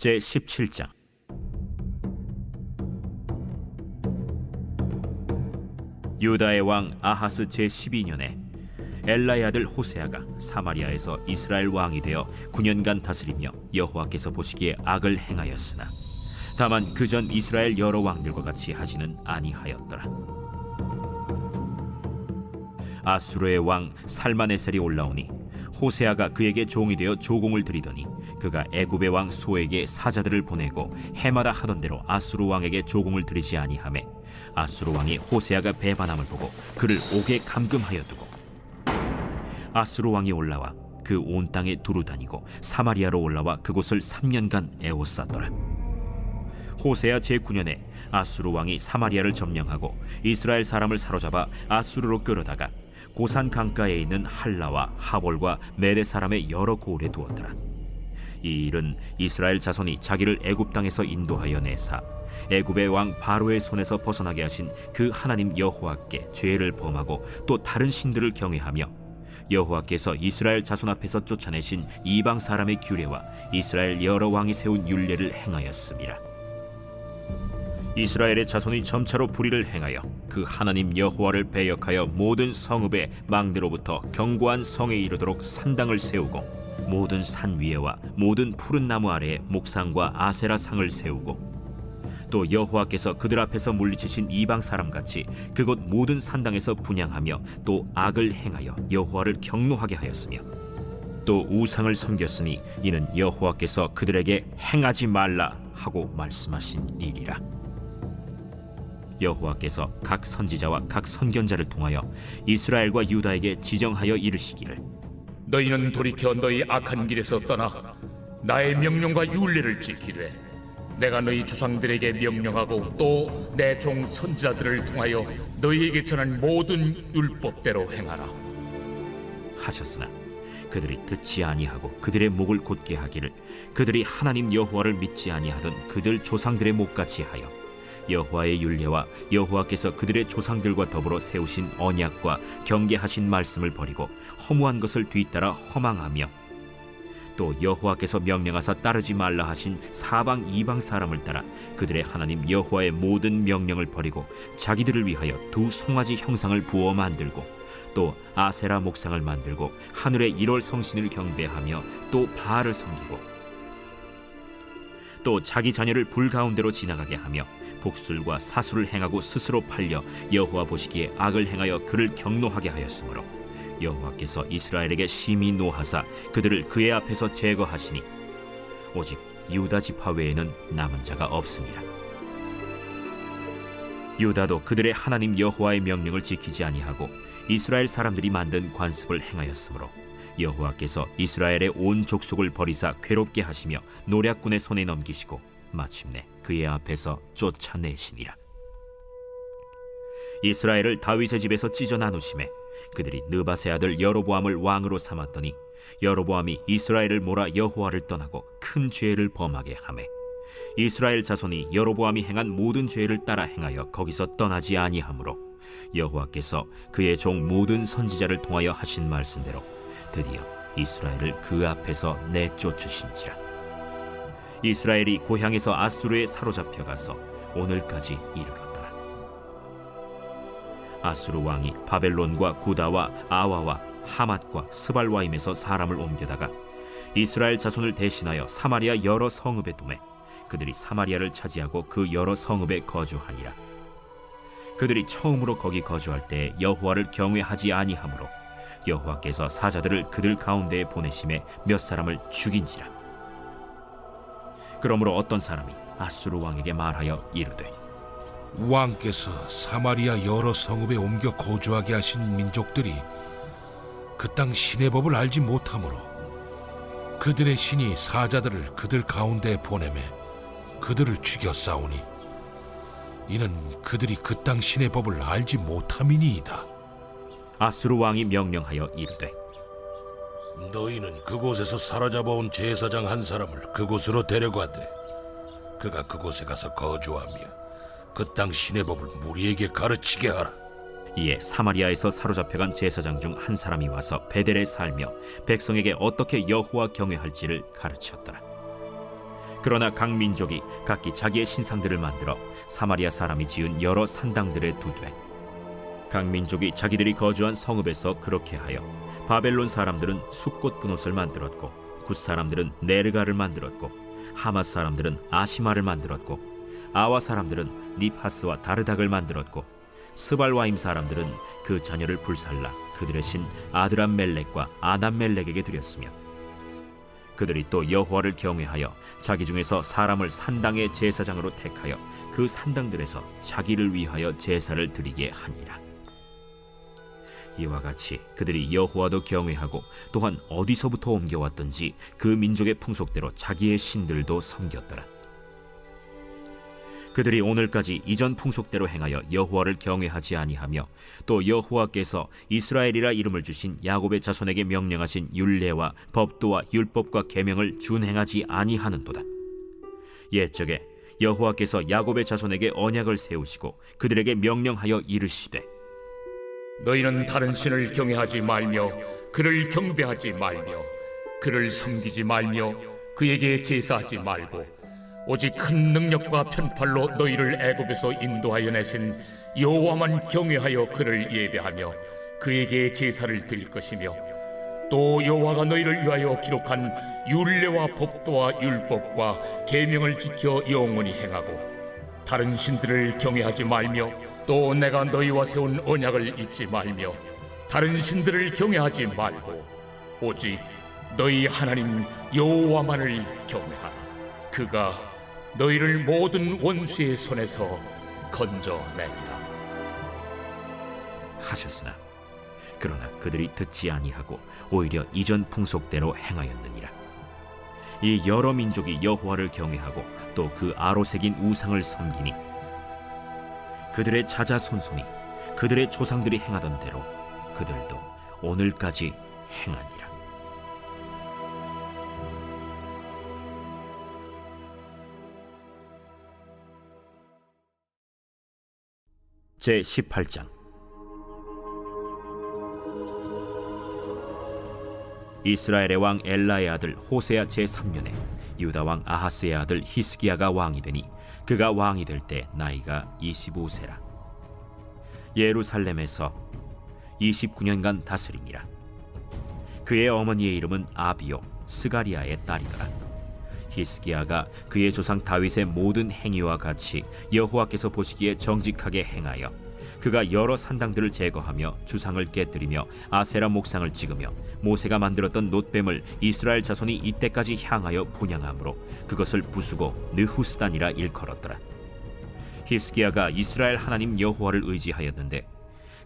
제 17장. 유다의 왕 아하스 제 12년에 엘라의 아들 호세아가 사마리아에서 이스라엘 왕이 되어 9년간 다스리며 여호와께서 보시기에 악을 행하였으나 다만 그 전 이스라엘 여러 왕들과 같이 하지는 아니하였더라. 아수르의 왕 살마네셀이 올라오니 호세아가 그에게 종이 되어 조공을 드리더니 그가 애굽의 왕 소에게 사자들을 보내고 해마다 하던 대로 아수르 왕에게 조공을 드리지 아니하매 아수르 왕이 호세아가 배반함을 보고 그를 옥에 감금하여 두고 아수르 왕이 올라와 그 온 땅에 두루 다니고 사마리아로 올라와 그곳을 3년간 애워쌌더라 호세아 제9년에 아수르 왕이 사마리아를 점령하고 이스라엘 사람을 사로잡아 아수르로 끌어다가 고산 강가에 있는 할라와 하볼과 메대 사람의 여러 고을에 두었더라. 이 일은 이스라엘 자손이 자기를 애굽 땅에서 인도하여 내사 애굽의 왕 바로의 손에서 벗어나게 하신 그 하나님 여호와께 죄를 범하고 또 다른 신들을 경외하며 여호와께서 이스라엘 자손 앞에서 쫓아내신 이방 사람의 규례와 이스라엘 여러 왕이 세운 율례를 행하였습니다. 이스라엘의 자손이 점차로 불의를 행하여 그 하나님 여호와를 배역하여 모든 성읍의 망대로부터 견고한 성에 이르도록 산당을 세우고 모든 산 위에와 모든 푸른 나무 아래에 목상과 아세라 상을 세우고 또 여호와께서 그들 앞에서 물리치신 이방 사람 같이 그곳 모든 산당에서 분양하며 또 악을 행하여 여호와를 경노하게 하였으며 또 우상을 섬겼으니 이는 여호와께서 그들에게 행하지 말라 하고 말씀하신 일이라. 여호와께서 각 선지자와 각 선견자를 통하여 이스라엘과 유다에게 지정하여 이르시기를 너희는 돌이켜 너희 악한 길에서 떠나 나의 명령과 윤례를 지키되 내가 너희 조상들에게 명령하고 또 내 종 선지자들을 통하여 너희에게 전한 모든 율법대로 행하라. 하셨으나 그들이 듣지 아니하고 그들의 목을 곧게 하기를 그들이 하나님 여호와를 믿지 아니하던 그들 조상들의 목같이 하여 여호와의 율례와 여호와께서 그들의 조상들과 더불어 세우신 언약과 경계하신 말씀을 버리고 허무한 것을 뒤따라 허망하며 또 여호와께서 명령하사 따르지 말라 하신 사방 이방 사람을 따라 그들의 하나님 여호와의 모든 명령을 버리고 자기들을 위하여 두 송아지 형상을 부어 만들고 또 아세라 목상을 만들고 하늘의 일월 성신을 경배하며 또 바알을 섬기고 또 자기 자녀를 불 가운데로 지나가게 하며 복술과 사술을 행하고 스스로 팔려 여호와 보시기에 악을 행하여 그를 경노하게 하였으므로 여호와께서 이스라엘에게 심히 노하사 그들을 그의 앞에서 제거하시니 오직 유다 지파 외에는 남은 자가 없습니다. 유다도 그들의 하나님 여호와의 명령을 지키지 아니하고 이스라엘 사람들이 만든 관습을 행하였으므로 여호와께서 이스라엘의 온 족속을 버리사 괴롭게 하시며 노략군의 손에 넘기시고 마침내 그의 앞에서 쫓아내시니라. 이스라엘을 다윗의 집에서 찢어 나누심에 그들이 느바세 아들 여로보암을 왕으로 삼았더니 여로보암이 이스라엘을 몰아 여호와를 떠나고 큰 죄를 범하게 하매 이스라엘 자손이 여로보암이 행한 모든 죄를 따라 행하여 거기서 떠나지 아니하므로 여호와께서 그의 종 모든 선지자를 통하여 하신 말씀대로 드디어 이스라엘을 그 앞에서 내쫓으신지라 이스라엘이 고향에서 아수르에 사로잡혀 가서 오늘까지 이르렀더라. 아수르 왕이 바벨론과 구다와 아와와 하맛과 스발와임에서 사람을 옮겨다가 이스라엘 자손을 대신하여 사마리아 여러 성읍에 두매 그들이 사마리아를 차지하고 그 여러 성읍에 거주하니라. 그들이 처음으로 거기 거주할 때 여호와를 경외하지 아니하므로 여호와께서 사자들을 그들 가운데에 보내심에 몇 사람을 죽인지라 그러므로 어떤 사람이 아수르 왕에게 말하여 이르되 왕께서 사마리아 여러 성읍에 옮겨 거주하게 하신 민족들이 그 땅 신의 법을 알지 못하므로 그들의 신이 사자들을 그들 가운데에 보내매 그들을 죽여 싸우니 이는 그들이 그 땅 신의 법을 알지 못함이니이다. 아수르 왕이 명령하여 이르되 너희는 그곳에서 사로잡아온 제사장 한 사람을 그곳으로 데려가되 그가 그곳에 가서 거주하며 그 땅 신의 법을 무리에게 가르치게 하라. 이에 사마리아에서 사로잡혀간 제사장 중 한 사람이 와서 베델에 살며 백성에게 어떻게 여호와 경외할지를 가르쳤더라. 그러나 각 민족이 각기 자기의 신상들을 만들어 사마리아 사람이 지은 여러 산당들에 두되 각 민족이 자기들이 거주한 성읍에서 그렇게 하여 바벨론 사람들은 숲꽃 분옷을 만들었고 굿 사람들은 네르가를 만들었고 하맛 사람들은 아시마를 만들었고 아와 사람들은 닙하스와 다르닥을 만들었고 스발와임 사람들은 그 자녀를 불살라 그들의 신 아드람 멜렉과 아담 멜렉에게 드렸으며 그들이 또 여호와를 경외하여 자기 중에서 사람을 산당의 제사장으로 택하여 그 산당들에서 자기를 위하여 제사를 드리게 하니라. 이와 같이 그들이 여호와도 경외하고 또한 어디서부터 옮겨왔던지 그 민족의 풍속대로 자기의 신들도 섬겼더라. 그들이 오늘까지 이전 풍속대로 행하여 여호와를 경외하지 아니하며 또 여호와께서 이스라엘이라 이름을 주신 야곱의 자손에게 명령하신 율례와 법도와 율법과 계명을 준행하지 아니하는도다. 옛적에 여호와께서 야곱의 자손에게 언약을 세우시고 그들에게 명령하여 이르시되 너희는 다른 신을 경외하지 말며 그를 경배하지 말며 그를 섬기지 말며 그에게 제사하지 말고 오직 큰 능력과 편팔로 너희를 애굽에서 인도하여 내신 여호와만 경외하여 그를 예배하며 그에게 제사를 드릴 것이며 또 여호와가 너희를 위하여 기록한 율례와 법도와 율법과 계명을 지켜 영원히 행하고 다른 신들을 경외하지 말며 또 내가 너희와 세운 언약을 잊지 말며 다른 신들을 경외하지 말고 오직 너희 하나님 여호와만을 경외하라 그가 너희를 모든 원수의 손에서 건져내리라 하셨으나 그러나 그들이 듣지 아니하고 오히려 이전 풍속대로 행하였느니라. 이 여러 민족이 여호와를 경외하고 또 그 아로새긴 우상을 섬기니 그들의 자자 손손이 그들의 조상들이 행하던 대로 그들도 오늘까지 행하니라. 제 18장 이스라엘의 왕 엘라의 아들 호세아 제 3년에 유다 왕 아하스의 아들 히스기야가 왕이 되니 그가 왕이 될 때 나이가 25세라. 예루살렘에서 29년간 다스리니라. 그의 어머니의 이름은 아비요 스가리아의 딸이더라. 히스기야가 그의 조상 다윗의 모든 행위와 같이 여호와께서 보시기에 정직하게 행하여 그가 여러 산당들을 제거하며 주상을 깨뜨리며 아세라 목상을 찍으며 모세가 만들었던 놋뱀을 이스라엘 자손이 이때까지 향하여 분양함으로 그것을 부수고 느후스단이라 일컬었더라. 히스기야가 이스라엘 하나님 여호와를 의지하였는데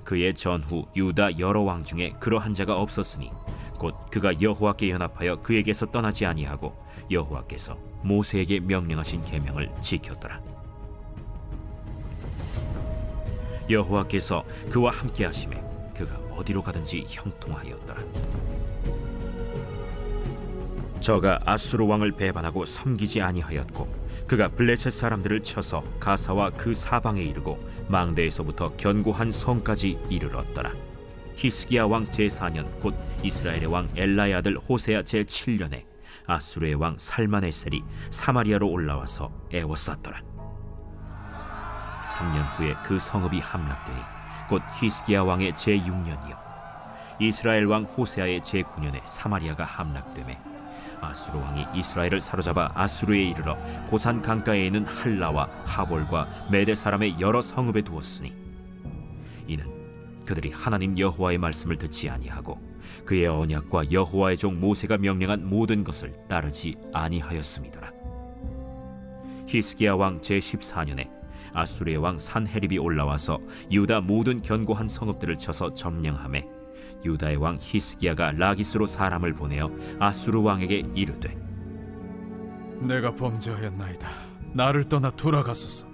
그의 전후 유다 여러 왕 중에 그러한 자가 없었으니 곧 그가 여호와께 연합하여 그에게서 떠나지 아니하고 여호와께서 모세에게 명령하신 계명을 지켰더라. 여호와께서 그와 함께 하심에 그가 어디로 가든지 형통하였더라. 저가 아수르 왕을 배반하고 섬기지 아니하였고 그가 블레셋 사람들을 쳐서 가사와 그 사방에 이르고 망대에서부터 견고한 성까지 이르렀더라. 히스기야 왕 제4년 곧 이스라엘의 왕 엘라의 아들 호세아 제7년에 아수르의 왕 살마네셀이 사마리아로 올라와서 애워쌌더라. 3년 후에 그 성읍이 함락되니 곧 히스기야 왕의 제6년이요. 이스라엘 왕 호세아의 제9년에 사마리아가 함락되매 아수르 왕이 이스라엘을 사로잡아 아수르에 이르러 고산 강가에 있는 할라와 하볼과 메대 사람의 여러 성읍에 두었으니 이는 그들이 하나님 여호와의 말씀을 듣지 아니하고 그의 언약과 여호와의 종 모세가 명령한 모든 것을 따르지 아니하였음이더라. 히스기야 왕 제14년에 아수르의 왕 산헤립이 올라와서 유다 모든 견고한 성읍들을 쳐서 점령하매 유다의 왕 히스기야가 라기스로 사람을 보내어 아수르 왕에게 이르되 내가 범죄하였나이다. 나를 떠나 돌아가소서.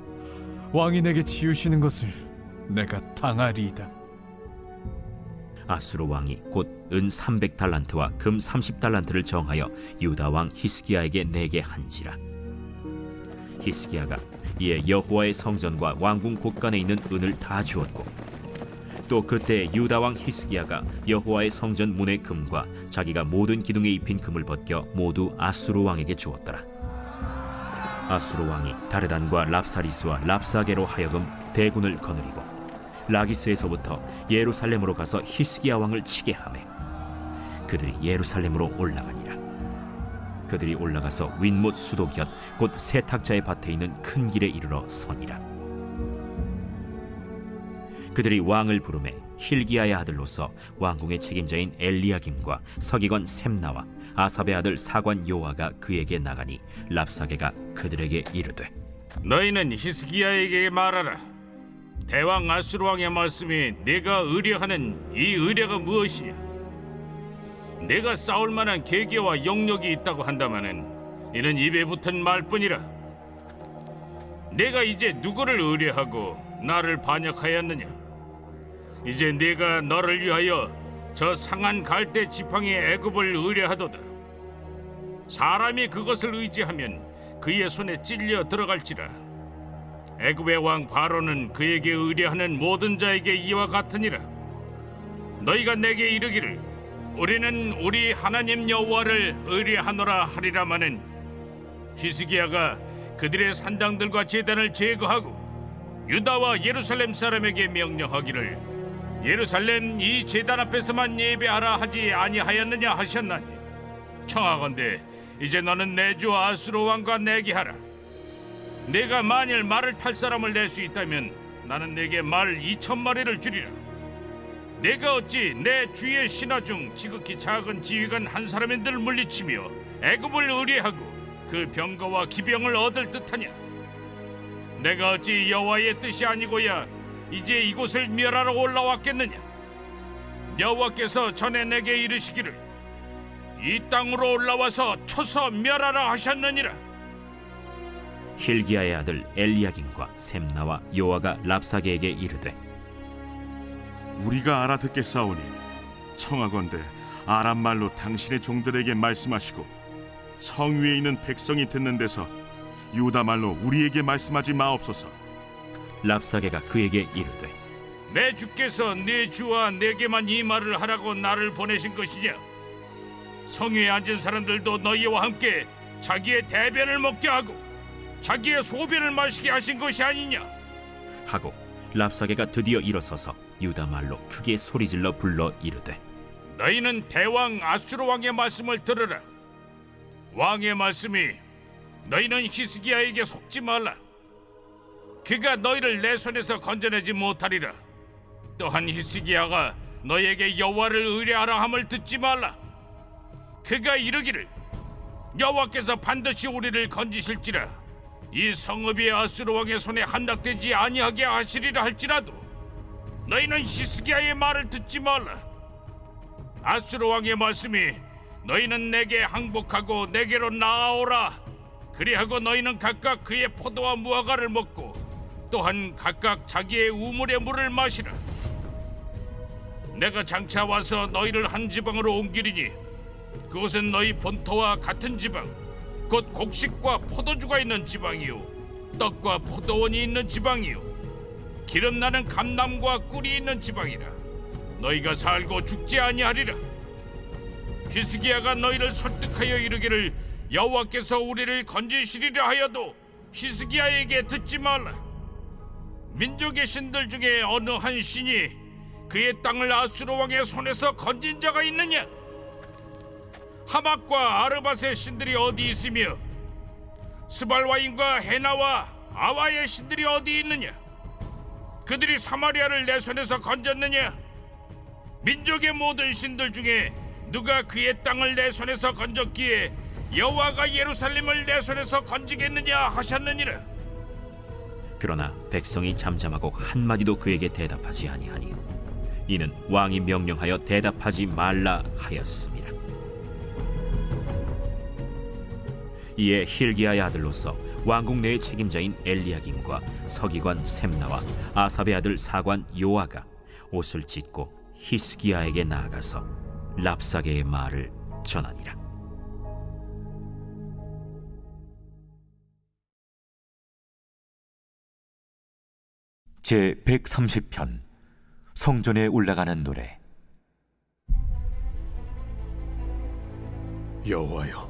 왕이 내게 지으시는 것을 내가 당하리이다. 아수르 왕이 곧 은 300달란트와 금 30달란트를 정하여 유다 왕 히스기야에게 내게 한지라 히스기야가 이에 여호와의 성전과 왕궁 곳간에 있는 은을 다 주었고 또 그때 유다 왕 히스기야가 여호와의 성전 문의 금과 자기가 모든 기둥에 입힌 금을 벗겨 모두 아수르 왕에게 주었더라. 아수르 왕이 다르단과 랍사리스와 랍사게로 하여금 대군을 거느리고 라기스에서부터 예루살렘으로 가서 히스기야 왕을 치게 하매 그들이 예루살렘으로 올라가니라 그들이 올라가서 윗못 수도 곁 곧 세탁자의 밭에 있는 큰 길에 이르러 서니라 그들이 왕을 부르매 힐기야의 아들로서 왕궁의 책임자인 엘리야김과 서기관 셈나와 아삽의 아들 사관 요아가 그에게 나가니 랍사게가 그들에게 이르되 너희는 히스기야에게 말하라. 대왕 아수르 왕의 말씀이 내가 의뢰하는 이 의뢰가 무엇이냐? 내가 싸울 만한 계계와 영역이 있다고 한다마는 이는 입에 붙은 말뿐이라. 내가 이제 누구를 의뢰하고 나를 반역하였느냐? 이제 내가 너를 위하여 저 상한 갈대 지팡이 애굽을 의뢰하도다. 사람이 그것을 의지하면 그의 손에 찔려 들어갈지라. 애굽의 왕 바로는 그에게 의뢰하는 모든 자에게 이와 같으니라. 너희가 내게 이르기를 우리는 우리 하나님 여호와를 의뢰하노라 하리라마는 히스기야가 그들의 산당들과 제단을 제거하고 유다와 예루살렘 사람에게 명령하기를 예루살렘 이 제단 앞에서만 예배하라 하지 아니하였느냐 하셨나니 청하건대 이제 너는 내 주 아수르 왕과 내게 하라. 내가 만일 말을 탈 사람을 낼 수 있다면 나는 내게 말 이천 마리를 주리라. 내가 어찌 내 주의 신하 중 지극히 작은 지휘관 한 사람인들 물리치며 애굽을 의뢰하고 그 병거와 기병을 얻을 듯하냐? 내가 어찌 여호와의 뜻이 아니고야 이제 이곳을 멸하러 올라왔겠느냐? 여호와께서 전에 내게 이르시기를 이 땅으로 올라와서 쳐서 멸하라 하셨느니라. 힐기야의 아들 엘리야김과 셈나와 요아가 랍사게에게 이르되 우리가 알아듣겠사오니 청하건대 아람 말로 당신의 종들에게 말씀하시고 성 위에 있는 백성이 듣는 데서 유다 말로 우리에게 말씀하지 마옵소서. 랍사게가 그에게 이르되 내 주께서 내 주와 내게만 이 말을 하라고 나를 보내신 것이냐? 성위에 앉은 사람들도 너희와 함께 자기의 대변을 먹게 하고 자기의 소변을 마시게 하신 것이 아니냐? 하고 랍사게가 드디어 일어서서 유다 말로 크게 소리질러 불러 이르되 너희는 대왕 아수르 왕의 말씀을 들으라. 왕의 말씀이 너희는 히스기야에게 속지 말라. 그가 너희를 내 손에서 건져내지 못하리라. 또한 히스기야가 너희에게 여호와를 의뢰하라 함을 듣지 말라. 그가 이르기를 여호와께서 반드시 우리를 건지실지라 이 성읍이 아수르 왕의 손에 함락되지 아니하게 하시리라 할지라도 너희는 히스기야의 말을 듣지 말라. 아수르 왕의 말씀이 너희는 내게 항복하고 내게로 나아오라. 그리하고 너희는 각각 그의 포도와 무화과를 먹고 또한 각각 자기의 우물의 물을 마시라. 내가 장차 와서 너희를 한 지방으로 옮기리니 그곳은 너희 본토와 같은 지방, 곧 곡식과 포도주가 있는 지방이요, 떡과 포도원이 있는 지방이요, 기름 나는 감남과 꿀이 있는 지방이라. 너희가 살고 죽지 아니하리라. 히스기야가 너희를 설득하여 이르기를 여호와께서 우리를 건지시리라 하여도 히스기야에게 듣지 말라. 민족의 신들 중에 어느 한 신이 그의 땅을 아수르 왕의 손에서 건진 자가 있느냐? 하막과 아르밧의 신들이 어디 있으며 스발와인과 헤나와 아와의 신들이 어디 있느냐? 그들이 사마리아를 내 손에서 건졌느냐? 민족의 모든 신들 중에 누가 그의 땅을 내 손에서 건졌기에 여호와가 예루살렘을 내 손에서 건지겠느냐 하셨느니라. 그러나 백성이 잠잠하고 한 마디도 그에게 대답하지 아니하니 이는 왕이 명령하여 대답하지 말라 하였습니다. 이에 힐기야의 아들로서 왕궁 내의 책임자인 엘리야김과 서기관 셈나와 아삽의 아들 사관 요아가 옷을 찢고 히스기야에게 나아가서 랍사게의 말을 전하니라. 제 130편 성전에 올라가는 노래 여호와여,